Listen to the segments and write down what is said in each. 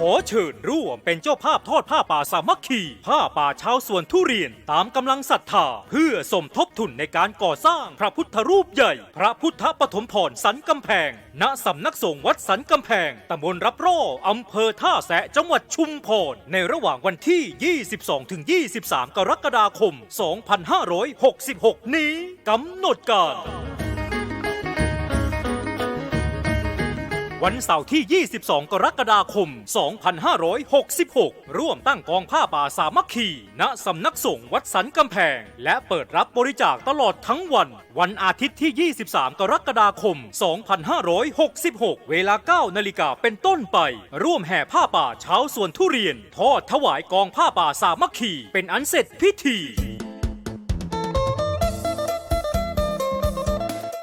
ขอเชิญร่วมเป็นเจ้าภาพทอดผ้าป่าสามัคคี ผ้าป่าชาวสวนทุเรียนตามกำลังศรัทธา เพื่อสมทบทุนในการก่อสร้างพระพุทธรูปใหญ่ พระพุทธปฐมพรสันกำแพง ณสำนักสงฆ์วัดสันกำแพงตำบลรับร่ออำเภอท่าแสะจังหวัดชุมพร ในระหว่างวันที่ 22-23 กรกฎาคม 2566 นี้กำหนดการ วันเสาร์ที่ 22 กรกฎาคม 2566 ร่วมตั้งกองผ้าป่าสามัคคี ณ สำนักสงฆ์วัดสันกำแพง และเปิดรับบริจาคตลอดทั้งวัน วันอาทิตย์ที่ 23 กรกฎาคม 2566 เวลา 9 นาฬิกาเป็นต้นไป ร่วมแห่ผ้าป่าเช้าสวนทุเรียน ทอดถวายกองผ้าป่าสามัคคี เป็นอันเสร็จพิธี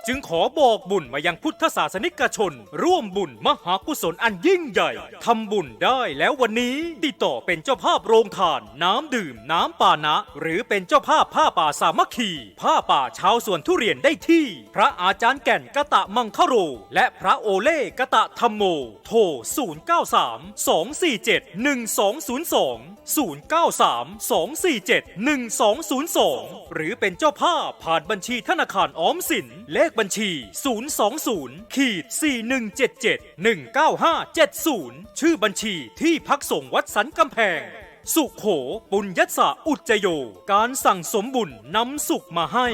จึงขอบอกบุญมายังพุทธศาสนิกชน ร่วมบุญมหากุศลอันยิ่งใหญ่ทำบุญได้แล้ววันนี้ ติดต่อเป็นเจ้าภาพโรงทาน น้ำดื่มน้ำปานะ หรือเป็นเจ้าภาพผ้าป่าสามัคคี ผ้าป่าชาวสวนทุเรียนได้ที่ พระอาจารย์แก่นกะตะมังคโร และพระโอเล่กะตะธรรมโม โทร 093 247 1202 093 247 1202 หรือเป็นเจ้าภาพผ่านบัญชีธนาคารออมสินเลขบัญชี 020ขีด4177 19570 ชื่อบัญชีที่พักส่งวัดสันกำแพง สุขโข ปุญญสะอุจจโย การสั่งสมบุญนำสุขมาให้